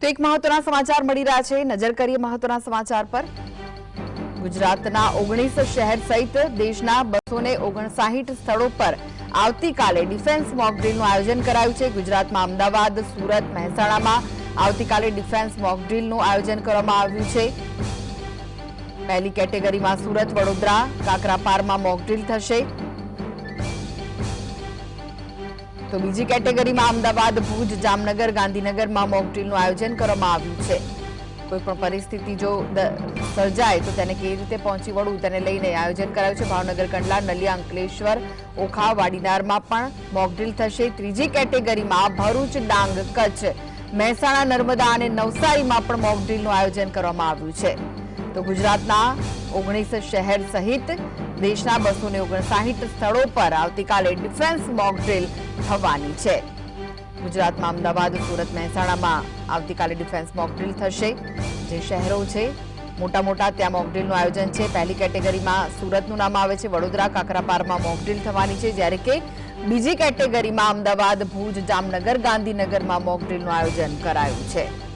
તો એક મહત્વના સમાચાર મળી રહ્યા છે. નજર કરીએ મહત્વના સમાચાર પર. ગુજરાતના ઓગણીસ શહેર સહિત દેશના બસો સ્થળો પર આવતીકાલે ડિફેન્સ મોક ડ્રીલનું આયોજન કરાયું છે. ગુજરાતમાં અમદાવાદ, સુરત, મહેસાણામાં આવતીકાલે ડિફેન્સ મોક ડ્રીલનું આયોજન કરવામાં આવ્યું છે. પહેલી કેટેગરીમાં સુરત, વડોદરા, કાકરાપારમાં મોક ડ્રીલ થશે. તો બીજી કેટેગરીમાં અમદાવાદ, ભુજ, જામનગર, ગાંધીનગરમાં મોક ડ્રીલનું આયોજન કરવામાં આવ્યું છે. કોઈ પણ પરિસ્થિતિ જો સર્જાય તો તેને કેવી રીતે પહોંચી વળવું તેને લઈને આયોજન કરાયું છે. ભાવનગર, કંડલા, નલિયા, અંકલેશ્વર, ઓખા, વાડીનારમાં પણ મોકડ્રીલ થશે. ત્રીજી કેટેગરીમાં ભરૂચ, ડાંગ, કચ્છ, મહેસાણા, નર્મદા અને નવસારીમાં પણ મોક ડ્રીલનું આયોજન કરવામાં આવ્યું છે. તો ગુજરાતના ઓગણીસ શહેર સહિત દેશના બસો ને ઓગણસાહીઠ સ્થળો પર આવતીકાલે ડિફેન્સ મોક ડ્રીલ થવાની છે. ગુજરાતમાં અમદાવાદ, સુરત, મહેસાણામાં આવતીકાલે ડિફેન્સ મોક ડ્રીલ થશે. જે શહેરો છે મોટા મોટા ત્યાં મોક ડ્રીલનું આયોજન છે. પહેલી કેટેગરીમાં સુરતનું નામ આવે છે, વડોદરા, કાકરાપારમાં મોકડ્રીલ થવાની છે. જ્યારે કે બીજી કેટેગરીમાં અમદાવાદ, ભુજ, જામનગર, ગાંધીનગરમાં મોક ડ્રીલનું આયોજન કરાયું છે.